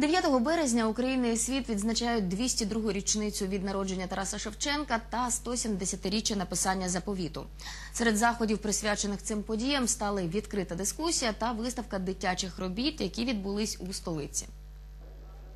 9 березня Україна і світ відзначають 202 річницю від народження Тараса Шевченка та 170-річчя написання заповіту. Серед заходів, присвячених цим подіям, стали відкрита дискусія та виставка дитячих робіт, які відбулись у столиці.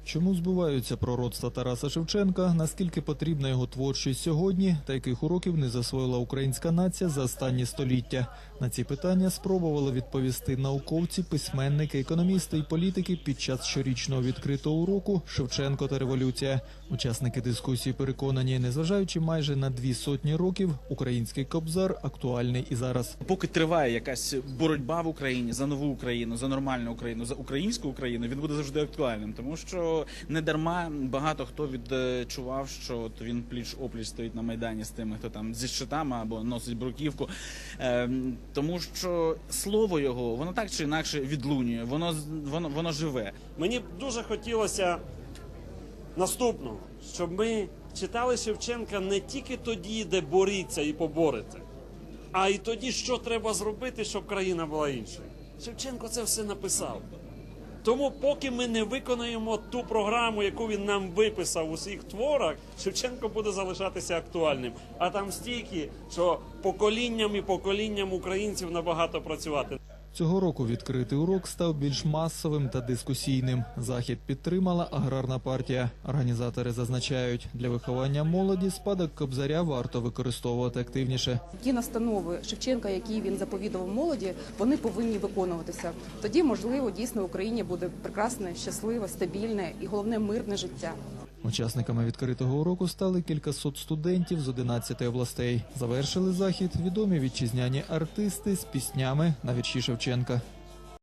Чому збуваються пророцтва Тараса Шевченка? Наскільки потрібна його творчість сьогодні, та яких уроків не засвоїла українська нація за останні століття? На ці питання спробували відповісти науковці, письменники, економісти і політики під час щорічного відкритого уроку Шевченко та революція. Учасники дискусії переконані, незважаючи майже на дві сотні років, український кобзар актуальний і зараз. Поки триває якась боротьба в Україні за нову Україну, за нормальну Україну, за українську Україну, він буде завжди актуальним, тому що не дарма багато хто відчував, що от він пліч опліч стоїть на майдані з тими, хто там зі щитами або носить бруківку. Ем, тому що слово його воно так чи інакше відлунює, воно воно воно живе. Мені б дуже хотілося наступного, щоб ми читали Шевченка не тільки тоді, де боріться і поборете, а й тоді, що треба зробити, щоб країна була іншою. Шевченко це все написав. Тому, поки ми не виконаємо ту програму, яку він нам виписав у своїх творах, Шевченко буде залишатися актуальним. А там стільки, що поколінням і поколінням українців набагато працювати. Цього року відкритий урок став більш масовим та дискусійним. Захід підтримала аграрна партія. Організатори зазначають, для виховання молоді спадок кобзаря варто використовувати активніше. Ті настанови Шевченка, які він заповідував молоді, вони повинні виконуватися. Тоді, можливо, дійсно в Україні буде прекрасне, щасливе, стабільне і головне мирне життя. Учасниками відкритого уроку стали кількасот студентів з 11 областей. Завершили захід відомі вітчизняні артисти з піснями на вірші Шевченка.